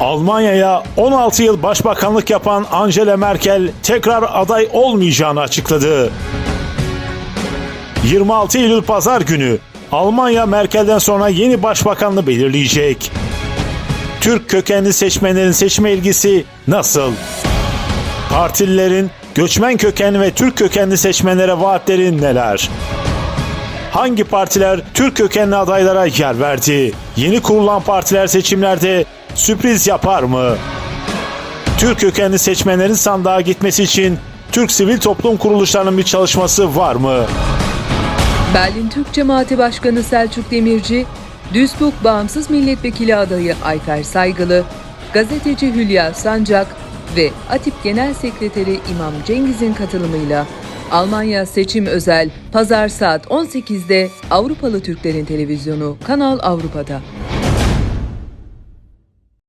Almanya'ya 16 yıl başbakanlık yapan Angela Merkel tekrar aday olmayacağını açıkladı. 26 Eylül pazar günü Almanya Merkel'den sonra yeni başbakanını belirleyecek. Türk kökenli seçmenlerin seçme ilgisi nasıl? Partililerin göçmen kökenli ve Türk kökenli seçmenlere vaatleri neler? Hangi partiler Türk kökenli adaylara yer verdi? Yeni kurulan partiler seçimlerde sürpriz yapar mı? Türk kökenli seçmenlerin sandığa gitmesi için Türk sivil toplum kuruluşlarının bir çalışması var mı? Berlin Türk Cemaati Başkanı Selçuk Demirci, Duisburg Bağımsız Milletvekili adayı Ayfer Saygılı, gazeteci Hülya Sancak ve ATİP Genel Sekreteri İmam Cengiz'in katılımıyla Almanya Seçim Özel Pazar saat 18'de Avrupalı Türklerin Televizyonu Kanal Avrupa'da.